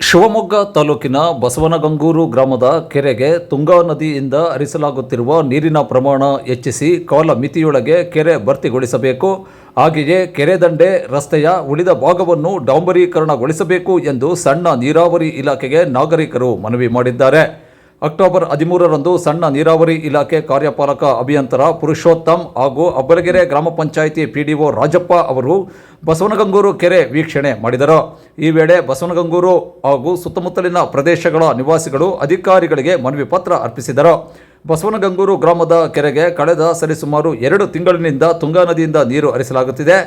ಶಿವಮೊಗ್ಗ ತಾಲೂಕಿನ ಬಸವನಗಂಗೂರು ಗ್ರಾಮದ ಕೆರೆಗೆ ತುಂಗಾ ನದಿಯಿಂದ ಹರಿಸಲಾಗುತ್ತಿರುವ ನೀರಿನ ಪ್ರಮಾಣ ಹೆಚ್ಚಿಸಿ ಕಾಲ ಮಿತಿಯೊಳಗೆ ಕೆರೆ ಭರ್ತಿಗೊಳಿಸಬೇಕು. ಹಾಗೆಯೇ ಕೆರೆ ದಂಡೆ, ರಸ್ತೆಯ ಉಳಿದ ಭಾಗವನ್ನು ಡಾಂಬರೀಕರಣಗೊಳಿಸಬೇಕು ಎಂದು ಸಣ್ಣ ನೀರಾವರಿ ಇಲಾಖೆಗೆ ನಾಗರಿಕರು ಮನವಿ ಮಾಡಿದ್ದಾರೆ. ಅಕ್ಟೋಬರ್ ಹದಿಮೂರರಂದು ಸಣ್ಣ ನೀರಾವರಿ ಇಲಾಖೆ ಕಾರ್ಯಪಾಲಕ ಅಭಿಯಂತರ ಪುರುಷೋತ್ತಮ್ ಹಾಗೂ ಅಬ್ಬಲಗೆರೆ ಗ್ರಾಮ ಪಂಚಾಯಿತಿ ಪಿಡಿಒ ರಾಜಪ್ಪ ಅವರು ಬಸವನಗಂಗೂರು ಕೆರೆ ವೀಕ್ಷಣೆ ಮಾಡಿದರು. ಈ ವೇಳೆ ಬಸವನಗಂಗೂರು ಹಾಗೂ ಸುತ್ತಮುತ್ತಲಿನ ಪ್ರದೇಶಗಳ ನಿವಾಸಿಗಳು ಅಧಿಕಾರಿಗಳಿಗೆ ಮನವಿ ಪತ್ರ ಅರ್ಪಿಸಿದರು. ಬಸವನಗಂಗೂರು ಗ್ರಾಮದ ಕೆರೆಗೆ ಕಳೆದ ಸರಿಸುಮಾರು ಎರಡು ತಿಂಗಳಿನಿಂದ ತುಂಗಾ ನದಿಯಿಂದ ನೀರು ಹರಿಸಲಾಗುತ್ತಿದೆ.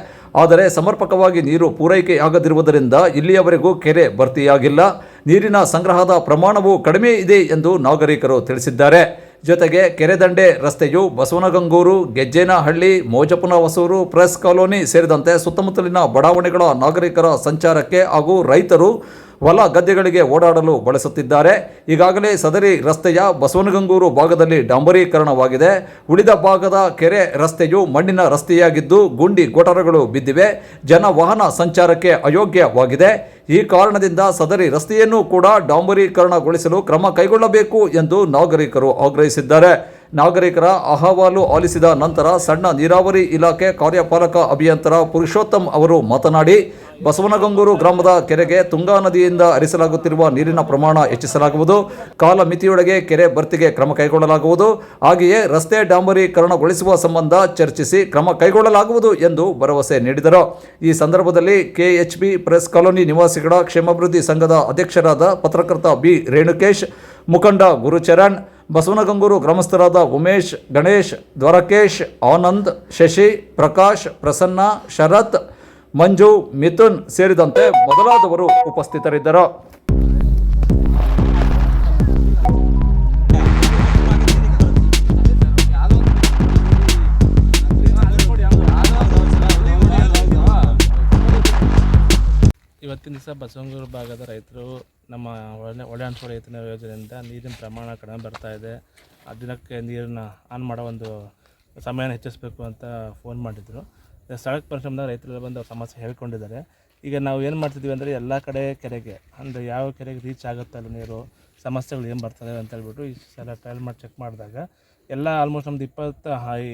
ಆದರೆ ಸಮರ್ಪಕವಾಗಿ ನೀರು ಪೂರೈಕೆಯಾಗದಿರುವುದರಿಂದ ಇಲ್ಲಿಯವರೆಗೂ ಕೆರೆ ಭರ್ತಿಯಾಗಿಲ್ಲ. ನೀರಿನ ಸಂಗ್ರಹದ ಪ್ರಮಾಣವು ಕಡಿಮೆ ಇದೆ ಎಂದು ನಾಗರಿಕರು ತಿಳಿಸಿದ್ದಾರೆ. ಜೊತೆಗೆ ಕೆರೆದಂಡೆ ರಸ್ತೆಯು ಬಸವನಗಂಗೂರು, ಗೆಜ್ಜೇನಹಳ್ಳಿ ಮೋಜಪುನ ಹೊಸೂರು ಪ್ರೆಸ್ ಕಾಲೋನಿ ಸೇರಿದಂತೆ ಸುತ್ತಮುತ್ತಲಿನ ಬಡಾವಣೆಗಳ ನಾಗರಿಕರ ಸಂಚಾರಕ್ಕೆ ಹಾಗೂ ರೈತರು ಹೊಲ ಗದ್ದೆಗಳಿಗೆ ಓಡಾಡಲು ಬಳಸುತ್ತಿದ್ದಾರೆ. ಈಗಾಗಲೇ ಸದರಿ ರಸ್ತೆಯ ಬಸವನಗಂಗೂರು ಭಾಗದಲ್ಲಿ ಡಾಂಬರೀಕರಣವಾಗಿದೆ. ಉಳಿದ ಭಾಗದ ಕೆರೆ ರಸ್ತೆಯು ಮಣ್ಣಿನ ರಸ್ತೆಯಾಗಿದ್ದು ಗುಂಡಿ ಗೊಟರಗಳು ಬಿದ್ದಿವೆ. ಜನ ವಾಹನ ಸಂಚಾರಕ್ಕೆ ಅಯೋಗ್ಯವಾಗಿದೆ. ಈ ಕಾರಣದಿಂದ ಸದರಿ ರಸ್ತೆಯನ್ನು ಕೂಡ ಡಾಂಬರೀಕರಣಗೊಳಿಸಲು ಕ್ರಮ ಕೈಗೊಳ್ಳಬೇಕು ಎಂದು ನಾಗರಿಕರು ಆಗ್ರಹಿಸಿದ್ದಾರೆ. ನಾಗರಿಕರ ಅಹವಾಲು ಆಲಿಸಿದ ನಂತರ ಸಣ್ಣ ನೀರಾವರಿ ಇಲಾಖೆ ಕಾರ್ಯಪಾಲಕ ಅಭಿಯಂತರ ಪುರುಷೋತ್ತಮ್ ಅವರು ಮಾತನಾಡಿ, ಬಸವನಗಂಗೂರು ಗ್ರಾಮದ ಕೆರೆಗೆ ತುಂಗಾ ನದಿಯಿಂದ ಹರಿಸಲಾಗುತ್ತಿರುವ ನೀರಿನ ಪ್ರಮಾಣ ಹೆಚ್ಚಿಸಲಾಗುವುದು. ಕಾಲ ಮಿತಿಯೊಳಗೆ ಕೆರೆ ಭರ್ತಿಗೆ ಕ್ರಮ ಕೈಗೊಳ್ಳಲಾಗುವುದು. ಹಾಗೆಯೇ ರಸ್ತೆ ಡಾಂಬರೀಕರಣಗೊಳಿಸುವ ಸಂಬಂಧ ಚರ್ಚಿಸಿ ಕ್ರಮ ಕೈಗೊಳ್ಳಲಾಗುವುದು ಎಂದು ಭರವಸೆ ನೀಡಿದರು. ಈ ಸಂದರ್ಭದಲ್ಲಿ ಕೆಎಚ್ಬಿ ಪ್ರೆಸ್ ಕಾಲೋನಿ ನಿವಾಸಿಗಳ ಕ್ಷೇಮಾಭಿವೃದ್ಧಿ ಸಂಘದ ಅಧ್ಯಕ್ಷರಾದ ಪತ್ರಕರ್ತ ಬಿ ರೇಣುಕೇಶ್, ಮುಖಂಡ ಗುರುಚರಣ್ ಬಸವನಗಂಗೂರು ಗ್ರಾಮಸ್ಥರಾದ ಉಮೇಶ್, ಗಣೇಶ್, ದ್ವಾರಕೇಶ್, ಆನಂದ್, ಶಶಿ, ಪ್ರಕಾಶ್, ಪ್ರಸನ್ನ, ಶರತ್, ಮಂಜು, ಮಿಥುನ್ ಸೇರಿದಂತೆ ಮೊದಲಾದವರು ಉಪಸ್ಥಿತರಿದ್ದರು. ಇವತ್ತಿನ ದಿವಸ ಬಸವನಗೂರು ಭಾಗದ ರೈತರು ನಮ್ಮ ಒಳ್ಳೆ ಒಳ್ಳೆ ಅನ್ಸೋ ರೈತನ ಯೋಜನೆಯಿಂದ ನೀರಿನ ಪ್ರಮಾಣ ಕಡಿಮೆ ಬರ್ತಾ ಇದೆ. ಆ ದಿನಕ್ಕೆ ನೀರನ್ನ ಆನ್ ಮಾಡೋ ಒಂದು ಸಮಯನ ಹೆಚ್ಚಿಸಬೇಕು ಅಂತ ಫೋನ್ ಮಾಡಿದ್ರು. ಸ್ಥಳಕ್ಕೆ ಪರಿಶ್ರಮದಾಗ ರೈತರೆಲ್ಲ ಬಂದು ಅವ್ರ ಸಮಸ್ಯೆ ಹೇಳ್ಕೊಂಡಿದ್ದಾರೆ. ಈಗ ನಾವು ಏನು ಮಾಡ್ತಿದ್ದೀವಿ ಅಂದರೆ ಎಲ್ಲ ಕಡೆ ಕೆರೆಗೆ, ಅಂದರೆ ಯಾವ ಕೆರೆಗೆ ರೀಚ್ ಆಗುತ್ತಲ್ಲ ನೀರು, ಸಮಸ್ಯೆಗಳು ಏನು ಬರ್ತದೆ ಅಂತ ಹೇಳ್ಬಿಟ್ಟು ಈ ಸಲ ಟ್ರಯಲ್ ಮಾಡಿ ಚೆಕ್ ಮಾಡಿದಾಗ ಎಲ್ಲ ಆಲ್ಮೋಸ್ಟ್ ನಮ್ದು ಇಪ್ಪತ್ತು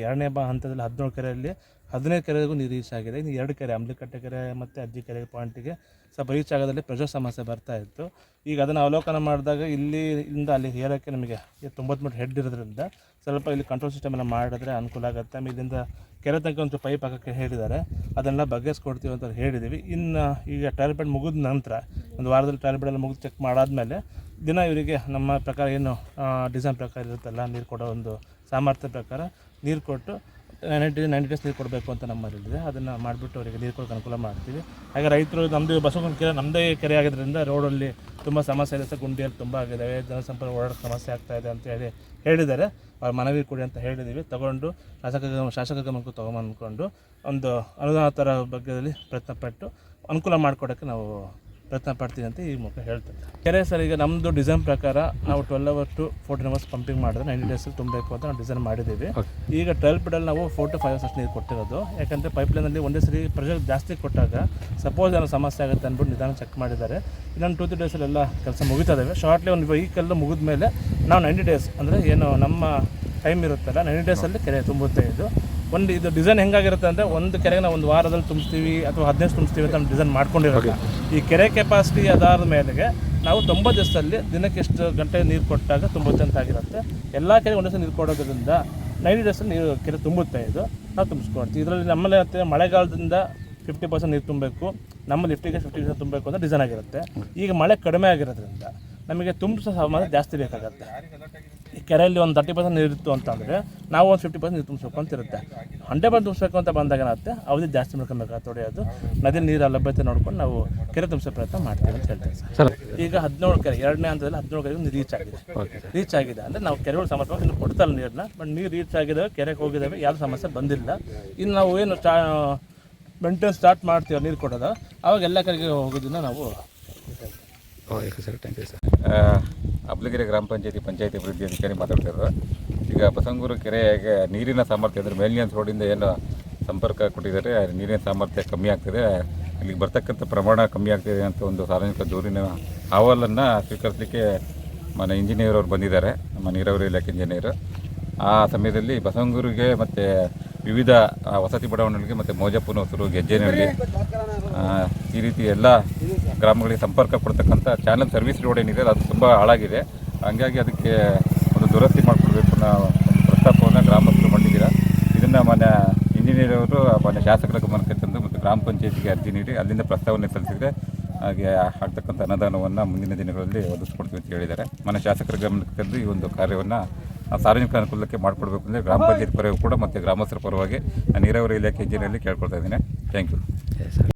ಎರಡನೇ ಬ ಹಂತದಲ್ಲಿ ಹದಿನೇಳು ಕೆರೆಯಲ್ಲಿ ಹದಿನೈದು ಕೆರೆಗೂ ನೀರು ರೀಚ್ ಆಗಿದೆ. ಇನ್ನು ಎರಡು ಕೆರೆ ಅಂಬ್ಲಿಕಟ್ಟೆ ಕೆರೆ ಮತ್ತು ಅಜ್ಜಿ ಕೆರೆ ಪಾಯಿಂಟಿಗೆ ಸ್ವಲ್ಪ ರೀಚ್ ಆಗೋದ್ರಲ್ಲಿ ಪ್ರೆಷರ್ ಸಮಸ್ಯೆ ಬರ್ತಾ ಇತ್ತು. ಈಗ ಅದನ್ನು ಅವಲೋಕನ ಮಾಡಿದಾಗ ಇಲ್ಲಿ ಇಂದ ಅಲ್ಲಿ ಹೇರೋಕ್ಕೆ ನಮಗೆ ತೊಂಬತ್ತು ಮೀಟ್ರ್ ಹೆಡ್ ಇರೋದ್ರಿಂದ ಸ್ವಲ್ಪ ಇಲ್ಲಿ ಕಂಟ್ರೋಲ್ ಸಿಸ್ಟಮ್ ಎಲ್ಲ ಮಾಡಿದ್ರೆ ಅನುಕೂಲ ಆಗುತ್ತೆ. ಆಮೇಲೆ ಇಲ್ಲಿಂದ ಕೆರೆ ತನಕ ಒಂದು ಪೈಪ್ ಹಾಕೋಕ್ಕೆ ಹೇಳಿದ್ದಾರೆ. ಅದನ್ನೆಲ್ಲ ಬಗೆಹರಿಸ್ಕೊಡ್ತೀವಿ ಅಂತ ಹೇಳಿದ್ದೀವಿ ಇನ್ನು ಈಗ ಟ್ರಯಲ್ ಬೆಡ್ ಮುಗಿದ ನಂತರ ಒಂದು ವಾರದಲ್ಲಿ ಟೈರ್ ಬೆಡ್ ಎಲ್ಲ ಮುಗಿದು ಚೆಕ್ ಮಾಡಾದಮೇಲೆ ದಿನ ಇವರಿಗೆ ನಮ್ಮ ಪ್ರಕಾರ ಏನು ಡಿಸೈನ್ ಪ್ರಕಾರ ಇರುತ್ತಲ್ಲ, ನೀರು ಕೊಡೋ ಒಂದು ಸಾಮರ್ಥ್ಯ ಪ್ರಕಾರ ನೀರು ಕೊಟ್ಟು ನೈಂಟಿ ನೈಂಟಿ ಡೇಸ್ ನೀರು ಕೊಡಬೇಕು ಅಂತ ನಮ್ಮಲ್ಲಿದೆ. ಅದನ್ನು ಮಾಡಿಬಿಟ್ಟು ಅವರಿಗೆ ನೀರು ಕೊಡೋಕೆ ಅನುಕೂಲ ಮಾಡ್ತೀವಿ. ಹಾಗೆ ರೈತರು ನಮ್ಮದು ಬಸವನ ಕೆರೆ ನಮ್ಮದೇ ಕೆರೆ ಆಗಿದ್ದರಿಂದ ರೋಡಲ್ಲಿ ತುಂಬ ಸಮಸ್ಯೆ ಇದೆ. ಸರ್, ಗುಂಡಿಯಲ್ಲಿ ತುಂಬ ಆಗಿದ್ದಾವೆ. ಜನಸಂಪರ್ಕ ಓಡಾಡೋ ಸಮಸ್ಯೆ ಆಗ್ತಾ ಇದೆ ಅಂತ ಹೇಳಿ ಹೇಳಿದ್ದಾರೆ. ಅವ್ರ ಮನವಿ ಕೊಡಿ ಅಂತ ಹೇಳಿದ್ದೀವಿ ತಗೊಂಡು ಶಾಸಕ ಶಾಸಕ ಗಮನಕ್ಕೂ ತೊಗೊಂಬಂದ್ಕೊಂಡು ಒಂದು ಅನುದಾನ ಥರ ಬಗ್ಗೆದಲ್ಲಿ ಪ್ರಯತ್ನಪಟ್ಟು ಅನುಕೂಲ ಮಾಡಿಕೊಡೋಕ್ಕೆ ನಾವು ಪ್ರಯತ್ನ ಪಡ್ತೀನಿ ಅಂತ ಈ ಮೂಲಕ ಹೇಳ್ತೇನೆ. ಕೆರೆ ಸರ್ ಈಗ ನಮ್ಮದು ಡಿಸೈನ್ ಪ್ರಕಾರ ನಾವು twelve hour to fourteen hours pumping ಮಾಡಿದ್ರೆ ನೈಂಟಿ ಡೇಸಲ್ಲಿ ತುಂಬಬೇಕು ಅಂತ ನಾವು ಡಿಸೈನ್ ಮಾಡಿದ್ದೀವಿ. ಈಗ ಟ್ವೆಲ್ ಪಿಡಲ್ಲಿ ನಾವು ಫೋರ್ ಟು ಫೈವ್ ಅವರ್ಸ್ ನೀರು ಕೊಟ್ಟಿರೋದು. ಯಾಕಂದರೆ ಪೈಪ್ಲೈನಲ್ಲಿ ಒಂದೇ ಸರಿ ಪ್ರೆಷರ್ ಜಾಸ್ತಿ ಕೊಟ್ಟಾಗ ಸಪೋಸ್ ಏನೋ ಸಮಸ್ಯೆ ಆಗುತ್ತೆ ಅಂದ್ಬಿಟ್ಟು ನಿಧಾನ ಚೆಕ್ ಮಾಡಿದ್ದಾರೆ. ಇನ್ನೊಂದು ಟೂ ತ್ರೀ ಡೇಸಲ್ಲೆಲ್ಲ ಕೆಲಸ ಮುಗಿತದೆ ಶಾರ್ಟ್ಲಿ ಒಂದು ವೆಹಿಕಲ್ ಮುಗಿದ ಮೇಲೆ ನಾವು ನೈಂಟಿ ಡೇಸ್ ಅಂದರೆ ಏನು ನಮ್ಮ ಟೈಮ್ ಇರುತ್ತಲ್ಲ ನೈಂಟಿ ಡೇಸಲ್ಲಿ ಕೆರೆ ತುಂಬುತ್ತೆ ಇದು. ಒಂದು ಇದು ಡಿಸೈನ್ ಹೆಂಗಾಗಿರುತ್ತೆ ಅಂದರೆ ಒಂದು ಕೆರೆಗೆ ನಾವು ಒಂದು ವಾರದಲ್ಲಿ ತುಂಬಿಸ್ತೀವಿ ಅಥವಾ ಹದಿನೈದು ತುಂಬಿಸ್ತೀವಿ ಅಂತ ಡಿಸೈನ್ ಮಾಡ್ಕೊಂಡಿರೋದು ಈ ಕೆರೆ ಕೆಪಾಸಿಟಿ ಆಧಾರದ ಮೇಲೆಗೆ ನಾವು ತೊಂಬತ್ತು ದಿವಸದಲ್ಲಿ ದಿನಕ್ಕೆ ಎಷ್ಟು ಗಂಟೆ ನೀರು ಕೊಟ್ಟಾಗ ತುಂಬುತ್ತೆ ಅಂತ ಆಗಿರುತ್ತೆ. ಎಲ್ಲ ಕೆರೆಗೆ ಒಂದೇ ನೀರು ಕೊಡೋದ್ರಿಂದ ನೈಂಟಿ ಡೇಸಲ್ಲಿ ನೀರು ಕೆರೆ ತುಂಬುತ್ತೆ ಇದು. ನಾವು ತುಂಬಿಸ್ಕೊಡ್ತೀವಿ ಇದರಲ್ಲಿ ನಮ್ಮಲ್ಲಿ ಮತ್ತೆ ಮಳೆಗಾಲದಿಂದ ಫಿಫ್ಟಿ ಪರ್ಸೆಂಟ್ ನೀರು ತುಂಬಬೇಕು. ನಮ್ಮ ಲಿಫ್ಟಿಗೆ ಫಿಫ್ಟಿ ಪರ್ಸೆಂಟ್ ತುಂಬಬೇಕು ಅಂತ ಡಿಸೈನ್ ಆಗಿರುತ್ತೆ. ಈಗ ಮಳೆ ಕಡಿಮೆ ಆಗಿರೋದ್ರಿಂದ ನಮಗೆ ತುಂಬಿಸೋ ಸಾಮಾನು ಜಾಸ್ತಿ ಬೇಕಾಗುತ್ತೆ. ಈ ಕೆರೆಯಲ್ಲಿ ಒಂದು ತರ್ಟಿ ಪರ್ಸೆಂಟ್ ನೀರು ಇತ್ತು ಅಂತಂದರೆ ನಾವು ಒಂದು ಫಿಫ್ಟಿ ಪರ್ಸೆಂಟ್ ನೀರು ತುಂಬಿಸ್ಬೇಕು ಅಂತ ಇರುತ್ತೆ. ಹಂಡ್ರೆಡ್ ಪರ್ಸೆಂಟ್ ತುಂಬಿಸ್ಬೇಕು ಅಂತ ಬಂದಾಗ ಏನಾಗುತ್ತೆ? ಅವಧಿ ಜಾಸ್ತಿ ಮಾಡ್ಕೊಬೇಕಾಗುತ್ತೆ ತೊಡೆಯೋದು ನದಿ ನೀರು ಲಭ್ಯತೆ ನೋಡ್ಕೊಂಡು ನಾವು ಕೆರೆ ತುಂಬಿಸೋ ಪ್ರಯತ್ನ ಮಾಡ್ತೀವಿ ಅಂತ ಹೇಳ್ತೀವಿ ಸರ್. ಈಗ ಹದಿನೇಳು ಕೆರೆ ಎರಡನೇ ಹಂತದಲ್ಲಿ ಹದಿನೇಳು ಕೆರೆಗೆ ರೀಚ್ ಆಗಿದೆ. ರೀಚ್ ಆಗಿದೆ ಅಂದರೆ ನಾವು ಕೆರೆಗಳು ಸಮರ್ಥವಾಗಿ ಇನ್ನು ಕೊಡ್ತಲ್ಲ ನೀರನ್ನ ಬಟ್ ನೀರು ರೀಚ್ ಆಗಿದ್ದಾವೆ ಕೆರೆಗೆ ಹೋಗಿದ್ದಾವೆ ಯಾವ ಸಮಸ್ಯೆ ಬಂದಿಲ್ಲ. ಇನ್ನು ನಾವು ಏನು ಸ್ಟಾ ಮೇಂಟೆನ್ ಸ್ಟಾರ್ಟ್ ಮಾಡ್ತೀವಿ ನೀರು ಕೊಡೋದು. ಅವಾಗ ಎಲ್ಲ ಕಡೆಗೆ ಹೋಗೋದನ್ನ ನಾವು ಆ, ಅಬ್ಲಗೆರೆ ಗ್ರಾಮ ಪಂಚಾಯತಿ ಪಂಚಾಯತಿ ಅಭಿವೃದ್ಧಿ ಅಧಿಕಾರಿ ಮಾತಾಡ್ತಿರೋದು. ಈಗ ಬಸಂಗೂರು ಕೆರೆಗೆ ನೀರಿನ ಸಾಮರ್ಥ್ಯ ಅಂದರೆ ಮೇಲ್ನಿಯನ್ಸ್ ರೋಡಿಂದ ಏನು ಸಂಪರ್ಕ ಕೊಟ್ಟಿದ್ದಾರೆ. ನೀರಿನ ಸಾಮರ್ಥ್ಯ ಕಮ್ಮಿ ಆಗ್ತಿದೆ. ಇಲ್ಲಿಗೆ ಬರ್ತಕ್ಕಂಥ ಪ್ರಮಾಣ ಕಮ್ಮಿ ಆಗ್ತಿದೆ ಅಂತ ಒಂದು ಸಾರ್ವಜನಿಕ ದೂರಿನ ಅಹವಾಲನ್ನು ಸ್ವೀಕರಿಸಲಿಕ್ಕೆ ಮನೆ ಇಂಜಿನಿಯರ್ ಅವರು ಬಂದಿದ್ದಾರೆ. ನಮ್ಮ ನೀರಾವರಿ ಇಲಾಖೆ ಇಂಜಿನಿಯರು. ಆ ಸಮಯದಲ್ಲಿ ಬಸವಂಗೂರಿಗೆ ಮತ್ತು ವಿವಿಧ ವಸತಿ ಬಡಾವಣೆಗಳಿಗೆ ಮತ್ತು ಮೋಜಪ್ಪನಹೊಸರು ಗೆಜ್ಜೆನಹಳ್ಳಿ ಈ ರೀತಿ ಎಲ್ಲ ಗ್ರಾಮಗಳಿಗೆ ಸಂಪರ್ಕ ಕೊಡ್ತಕ್ಕಂಥ ಚಾನಲ್ ಸರ್ವಿಸ್ ರೋಡ್ ಏನಿದೆ, ಅದು ತುಂಬ ಹಾಳಾಗಿದೆ. ಹಾಗಾಗಿ ಅದಕ್ಕೆ ಒಂದು ದುರಸ್ತಿ ಮಾಡಿಕೊಡ್ಬೇಕು ಅನ್ನೋ ಪ್ರಸ್ತಾಪವನ್ನು ಗ್ರಾಮಸ್ಥರು ಮಾಡಿದ್ದೀರಾ ಇದನ್ನು ಮನೆ ಇಂಜಿನಿಯರ್ ಅವರು ಮನೆ ಶಾಸಕರ ಗಮನಕ್ಕೆ ತಂದು ಮತ್ತು ಗ್ರಾಮ ಪಂಚಾಯತಿಗೆ ಅರ್ಜಿ ನೀಡಿ ಅಲ್ಲಿಂದ ಪ್ರಸ್ತಾವನೆ ಸಲ್ಲಿಸಿದರೆ ಹಾಗೆ ಆಗ್ತಕ್ಕಂಥ ಅನುದಾನವನ್ನು ಮುಂದಿನ ದಿನಗಳಲ್ಲಿ ಒದಗಿಸ್ಕೊಡ್ತೀವಿ ಅಂತ ಹೇಳಿದ್ದಾರೆ. ಮನೆ ಶಾಸಕರ ಗಮನಕ್ಕೆ ತಂದು ಈ ಒಂದು ಕಾರ್ಯವನ್ನು ಸಾರ್ವಜನಿಕ ಅನುಕೂಲಕ್ಕೆ ಮಾಡಿಕೊಡ್ಬೇಕು ಅಂದರೆ ಗ್ರಾಮ ಪಂಚಾಯತ್ ಪರವಾಗಿ ಕೂಡ ಮತ್ತು ಗ್ರಾಮಸ್ಥರ ಪರವಾಗಿ ನಾನು ನೀರಾವರಿ ಇಲಾಖೆ ಇಂಜಿನಿಯರಲ್ಲಿ ಕೇಳ್ಕೊಳ್ತಾ ಇದ್ದೀನಿ. Thank you